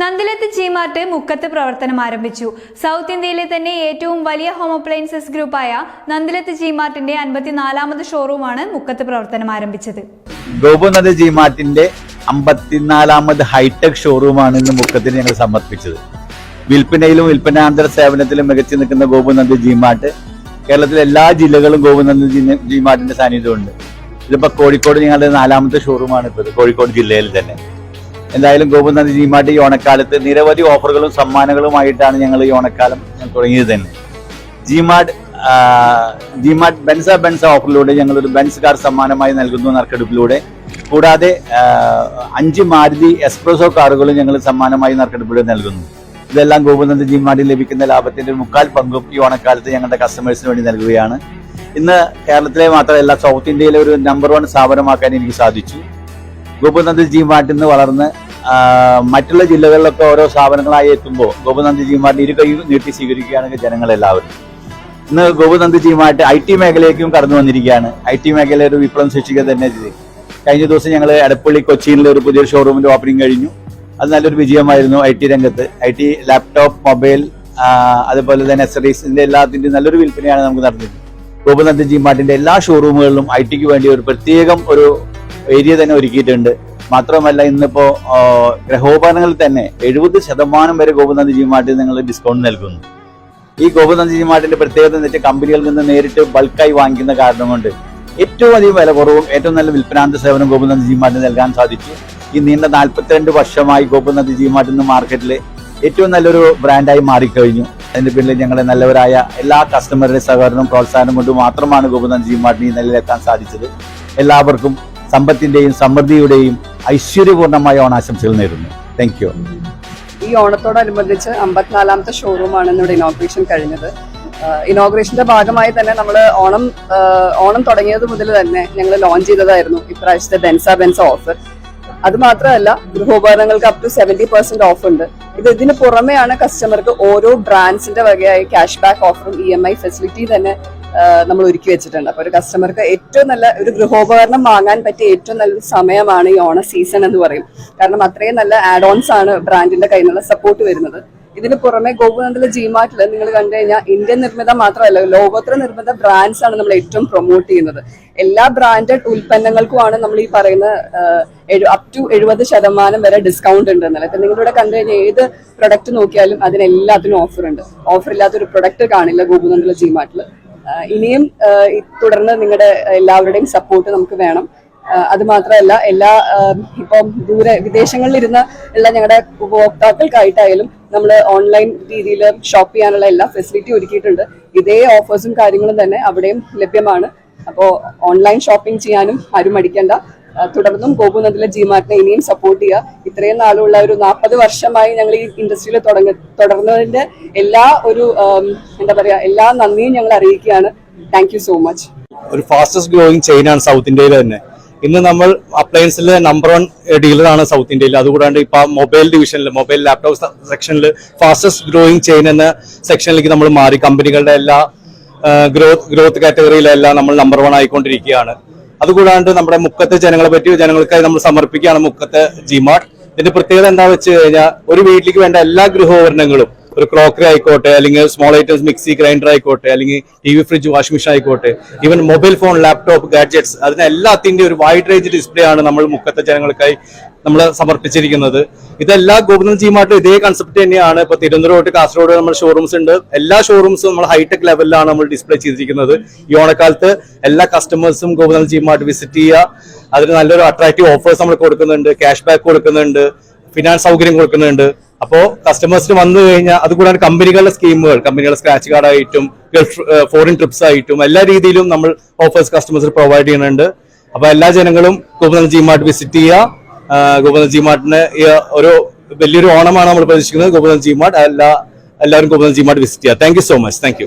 നന്ദിലത്ത് ജിമാർട്ട് മുക്കത്ത് പ്രവർത്തനം ആരംഭിച്ചു. സൗത്ത് ഇന്ത്യയിലെ തന്നെ ഏറ്റവും വലിയ ഹോം അപ്ലയൻസസ് ഗ്രൂപ്പായ നന്ദിലത്ത് ജിമാർട്ടിന്റെ അൻപത്തിനാലാമത് ഷോറൂമാണ് മുക്കത്ത് പ്രവർത്തനം ആരംഭിച്ചത്. ഗോപുനന്ദ ജിമാർട്ടിന്റെ അമ്പത്തിനാലാമത് ഹൈടെക് ഷോറൂമാണ് ഇന്ന് മുക്കത്തിന് ഞങ്ങൾ സമർപ്പിച്ചത്. വിൽപ്പനയിലും വിൽപ്പനാന്തര സേവനത്തിലും മികച്ചു നിൽക്കുന്ന ഗോപുനന്ദ ജിമാർട്ട് കേരളത്തിലെ എല്ലാ ജില്ലകളും ഗോപുനന്ദ ജി ജി സാന്നിധ്യമുണ്ട്. ഇതിപ്പോ കോഴിക്കോട് ഞങ്ങളുടെ നാലാമത്തെ ഷോറൂമാണ് ഇപ്പോൾ കോഴിക്കോട് ജില്ലയിൽ തന്നെ. എന്തായാലും ഗോപുനന്ദ ജി മാർട്ട് ഈ ഓണക്കാലത്ത് നിരവധി ഓഫറുകളും സമ്മാനങ്ങളുമായിട്ടാണ് ഞങ്ങൾ ഈ ഓണക്കാലം തുടങ്ങിയത് തന്നെ. ജിമാഡ് മാർട്ട് ജി ബെൻസ ബെൻസ ഓഫറിലൂടെ ഞങ്ങൾ ഒരു ബെൻസ് കാർ സമ്മാനമായി നൽകുന്നു നറുക്കെടുപ്പിലൂടെ. കൂടാതെ അഞ്ച് മാരുതി എക്സ്പ്രസോ കാറുകളും ഞങ്ങൾ സമ്മാനമായി നറുക്കെടുപ്പിലൂടെ നൽകുന്നു. ഇതെല്ലാം ഗോപുനന്ദ ജിമാർട്ടിൽ ലഭിക്കുന്ന ലാഭത്തിന്റെ മുക്കാൽ പങ്കും ഈ ഓണക്കാലത്ത് ഞങ്ങളുടെ കസ്റ്റമേഴ്സിന് വേണ്ടി നൽകുകയാണ്. ഇന്ന് കേരളത്തിലെ മാത്രമല്ല സൗത്ത് ഇന്ത്യയിലെ ഒരു നമ്പർ വൺ സ്ഥാപനമാക്കാൻ എനിക്ക് സാധിച്ചു. ഗോപുനന്ദ ജി മാർട്ടിൽ നിന്ന് വളർന്ന് മറ്റുള്ള ജില്ലകളിലൊക്കെ ഓരോ സ്ഥാപനങ്ങളായി എത്തുമ്പോൾ ഗോപുനന്ദ ജി മാർട്ട് ഇരു കൈ നീട്ടി സ്വീകരിക്കുകയാണ് ജനങ്ങളെല്ലാവരും. ഇന്ന് Gopunanda G mart I T മേഖലയിലേക്കും കടന്നു വന്നിരിക്കുകയാണ്. ഐ ടി മേഖല ഒരു വിപ്ലവം സൃഷ്ടിക്കുക തന്നെ ചെയ്തു. കഴിഞ്ഞ ദിവസം ഞങ്ങൾ എടപ്പള്ളി കൊച്ചിയിലെ ഒരു പുതിയ ഷോറൂമിന്റെ ഓപ്പണിംഗ് കഴിഞ്ഞു. അത് നല്ലൊരു വിജയമായിരുന്നു ഐ ടി രംഗത്ത്. ഐ ടി ലാപ്ടോപ്പ് മൊബൈൽ അതുപോലെ തന്നെ അക്സറീസിന്റെ എല്ലാത്തിന്റെയും നല്ലൊരു വിൽപ്പനയാണ് നമുക്ക് നടന്നിരുന്നത്. ഗോപുനന്ദ ജി മാർട്ടിന്റെ എല്ലാ ഷോറൂമുകളിലും ഐ ടിക്ക് വേണ്ടി ഒരു പ്രത്യേകം ഒരു ഏരിയ തന്നെ ഒരുക്കിയിട്ടുണ്ട്. മാത്രമല്ല ഇന്നിപ്പോ ഗ്രഹോപകരണങ്ങളിൽ തന്നെ എഴുപത് ശതമാനം വരെ ഗോപുനന്ദ ജി മാർട്ടിൽ നിങ്ങൾ ഡിസ്കൗണ്ട് നൽകുന്നു. ഈ ഗോപുനന്ദ ജി മാർട്ടിന്റെ പ്രത്യേകത എന്ന് വെച്ചാൽ കമ്പനികളിൽ നിന്ന് നേരിട്ട് ബൾക്കായി വാങ്ങിക്കുന്ന കാരണം കൊണ്ട് ഏറ്റവും അധികം വില കുറവും ഏറ്റവും നല്ല വിൽപ്പനാന്ത സേവനം ഗോപുനന്ദ ജി മാർട്ടിന് നൽകാൻ സാധിച്ചു. ഈ നീണ്ട നാൽപ്പത്തിരണ്ട് വർഷമായി ഗോപുനന്ദ ജി മാർട്ടിൽ മാർക്കറ്റിൽ ഏറ്റവും നല്ലൊരു ബ്രാൻഡായി മാറിക്കഴിഞ്ഞു. അതിന്റെ പിന്നിൽ ഞങ്ങളെ നല്ലവരായ എല്ലാ കസ്റ്റമറുടെ സഹകരണവും പ്രോത്സാഹനം കൊണ്ട് മാത്രമാണ് ഗോപുനന്ദ ജി മാർട്ടിന് ഈ നിലയിലെത്താൻ സാധിച്ചത്. എല്ലാവർക്കും സമ്പത്തിന്റെയും സമൃദ്ധിയുടെയും ഐശ്വര്യപൂർണമായ ഓണാശംസകൾ നേരുന്നു. താങ്ക് യു ഈ ഓണത്തോടനുബന്ധിച്ച് അമ്പത്തിനാലാമത്തെ ഷോറൂമാണ് ഇന്നിവിടെ ഇനോഗ്രേഷൻ കഴിഞ്ഞത്. ഇനോഗ്രേഷന്റെ ഭാഗമായി തന്നെ നമ്മൾ ഓണം ഓണം തുടങ്ങിയത് മുതൽ തന്നെ ഞങ്ങൾ ലോഞ്ച് ചെയ്തതായിരുന്നു ഇപ്രാവശ്യത്തെ ബെൻസ ബെൻസ ഓഫർ അത് മാത്രമല്ല ഗൃഹോപകരണങ്ങൾക്ക് up to seventy percent off ഉണ്ട്. ഇത് ഇതിന് പുറമെയാണ് കസ്റ്റമർക്ക് ഓരോ ബ്രാൻഡ്സിന്റെ വകയായി ക്യാഷ് ബാക്ക് ഓഫറും ഇ എം ഐ ഫെസിലിറ്റി തന്നെ നമ്മൾ ഒരുക്കി വെച്ചിട്ടുണ്ട്. അപ്പോൾ ഒരു കസ്റ്റമർക്ക് ഏറ്റവും നല്ല ഒരു ഗൃഹോപകരണം വാങ്ങാൻ പറ്റിയ ഏറ്റവും നല്ലൊരു സമയമാണ് ഈ ഓണ സീസൺ എന്ന് പറയും. കാരണം അത്രയും നല്ല ആഡ് ഓൺസ് ആണ് ബ്രാൻഡിന്റെ കയ്യിൽ നിന്നുള്ള സപ്പോർട്ട് വരുന്നത്. ഇതിന് പുറമെ ഗോകുനന്ദിലെ ജിമാർട്ടിൽ നിങ്ങൾ കണ്ടു കഴിഞ്ഞാൽ ഇന്ത്യൻ നിർമ്മിതം മാത്രമല്ല ലോകോത്തര നിർമ്മിത ബ്രാൻഡ്സ് ആണ് നമ്മൾ ഏറ്റവും പ്രൊമോട്ട് ചെയ്യുന്നത്. എല്ലാ ബ്രാൻഡഡ് ഉൽപ്പന്നങ്ങൾക്കുമാണ് നമ്മൾ ഈ പറയുന്ന അപ് ടു എഴുപത് ശതമാനം വരെ ഡിസ്കൗണ്ട് ഉണ്ട് എന്നല്ല ഇപ്പൊ നിങ്ങളിവിടെ കണ്ടു കഴിഞ്ഞാൽ ഏത് പ്രൊഡക്റ്റ് നോക്കിയാലും അതിനെല്ലാത്തിനും ഓഫർ ഉണ്ട്. ഓഫർ ഇല്ലാത്തൊരു പ്രൊഡക്റ്റ് കാണില്ല ഗോകുനന്ദിലെ ജിമാർട്ടിൽ ഇനിയും തുടർന്ന് നിങ്ങളുടെ എല്ലാവരുടെയും സപ്പോർട്ട് നമുക്ക് വേണം. അത് മാത്രമല്ല എല്ലാ ഇപ്പം ദൂരെ വിദേശങ്ങളിൽ ഇരുന്ന് ഉള്ള ഞങ്ങളുടെ ഉപഭോക്താക്കൾക്കായിട്ടായാലും നമ്മൾ ഓൺലൈൻ രീതിയിൽ ഷോപ്പ് ചെയ്യാനുള്ള എല്ലാ ഫെസിലിറ്റി ഒരുക്കിയിട്ടുണ്ട്. ഇതേ ഓഫേഴ്സും കാര്യങ്ങളും തന്നെ അവിടെയും ലഭ്യമാണ്. അപ്പോൾ ഓൺലൈൻ ഷോപ്പിംഗ് ചെയ്യാനും ആരും മടിക്കേണ്ട. തുടർന്നും ഗോകുനന്ദിലെ ജിമാറ്റിനെ ഇനിയും സപ്പോർട്ട് ചെയ്യുക. ഇത്രയും നാളുള്ള ഒരു നാൽപ്പത് വർഷമായി ഞങ്ങൾ ഈ ഇൻഡസ്ട്രിയിൽ തുടങ്ങ തുടർന്നതിന്റെ എല്ലാ ഒരു എന്താ പറയാ എല്ലാ നന്ദിയും ഞങ്ങൾ അറിയിക്കുകയാണ്. താങ്ക് യു സോ മച്ച് ഒരു ഫാസ്റ്റസ്റ്റ് ഗ്രോയിങ് ചെയിൻ ആണ് സൗത്ത് ഇന്ത്യയിൽ തന്നെ. ഇന്ന് നമ്മൾ അപ്ലയൻസിലെ നമ്പർ വൺ ഡീലറാണ് സൗത്ത് ഇന്ത്യയിൽ അതുകൂടാണ്ട് ഇപ്പൊ മൊബൈൽ ഡിവിഷനിൽ മൊബൈൽ ലാപ്ടോപ്പ് സെക്ഷനിൽ ഫാസ്റ്റസ്റ്റ് ഗ്രോയിങ് ചെയിൻ എന്ന സെക്ഷനിലേക്ക് നമ്മൾ മാറി. കമ്പനികളുടെ എല്ലാ ഗ്രോത്ത് ഗ്രോത്ത് കാറ്റഗറിയിലെല്ലാം നമ്മൾ നമ്പർ വൺ ആയിക്കൊണ്ടിരിക്കുകയാണ്. അതുകൂടാണ്ട് നമ്മുടെ മുക്കത്തെ ജനങ്ങളെ പറ്റി ജനങ്ങൾക്കായി നമ്മൾ സമർപ്പിക്കുകയാണ് മുക്കത്തെ ജിമാർട്ട് ഇതിന്റെ പ്രത്യേകത എന്താ വെച്ച് കഴിഞ്ഞാൽ ഒരു വീട്ടിലേക്ക് വേണ്ട എല്ലാ ഗൃഹോപകരണങ്ങളും ഒരു ക്രോക്കറി ആയിക്കോട്ടെ അല്ലെങ്കിൽ സ്മോൾ ഐറ്റംസ് മിക്സി ഗ്രൈൻഡർ ആയിക്കോട്ടെ അല്ലെങ്കിൽ T V fridge washing machine ആയിക്കോട്ടെ even mobile phone laptop gadgets അതിനെല്ലാത്തിന്റെ ഒരു വൈഡ് റേഞ്ച് ഡിസ്പ്ലേ ആണ് നമ്മൾ മുക്കത്തെ ജനങ്ങൾക്കായി നമ്മൾ സമർപ്പിച്ചിരിക്കുന്നത്. ഇതെല്ലാ ഗോപുരം ജിമാർട്ടും ഇതേ കൺസെപ്റ്റ് തന്നെയാണ്. ഇപ്പൊ തിരുവനന്തപുരം തൊട്ട് കാസർഗോഡ് നമ്മൾ ഷോറൂംസ് ഉണ്ട്. എല്ലാ ഷോറൂംസും നമ്മൾ ഹൈടെക് ലെവലിലാണ് നമ്മൾ ഡിസ്പ്ലേ ചെയ്തിരിക്കുന്നത്. ഈ ഓണക്കാലത്ത് എല്ലാ കസ്റ്റമേഴ്സും ഗോപുരം ജിമാർട്ട് വിസിറ്റ് ചെയ്യുക. അതിന് നല്ലൊരു അട്രാക്റ്റീവ് ഓഫേഴ്സ് നമ്മൾ കൊടുക്കുന്നുണ്ട്. ക്യാഷ് ബാക്ക് കൊടുക്കുന്നുണ്ട്. ഫിനാൻസ് സൗകര്യം കൊടുക്കുന്നുണ്ട്. അപ്പോ കസ്റ്റമേഴ്സിന് വന്നു കഴിഞ്ഞാൽ അതുകൂടാതെ കമ്പനികളുടെ സ്കീമുകൾ കമ്പനികളുടെ സ്ക്രാച്ച് കാർഡ് ആയിട്ടും ഗൾഫ് ഫോറിൻ ട്രിപ്സ് ആയിട്ടും എല്ലാ രീതിയിലും നമ്മൾ ഓഫേഴ്സ് കസ്റ്റമേഴ്സിന് പ്രൊവൈഡ് ചെയ്യുന്നുണ്ട്. അപ്പോൾ എല്ലാ ജനങ്ങളും ഗോപനാഥ് ജി മാർട്ട് വിസിറ്റ് ചെയ്യുക. ഗോപനാഥ് ജി മാർട്ടിന് ഒരു വലിയൊരു ഓണമാണ് നമ്മൾ പ്രതീക്ഷിക്കുന്നത്. ഗോപനാഥ് ജി മാർട്ട് എല്ലാ എല്ലാവരും ഗോപനാഥ് ജി മാർട്ട് വിസിറ്റ് ചെയ്യുക. Thank so much thank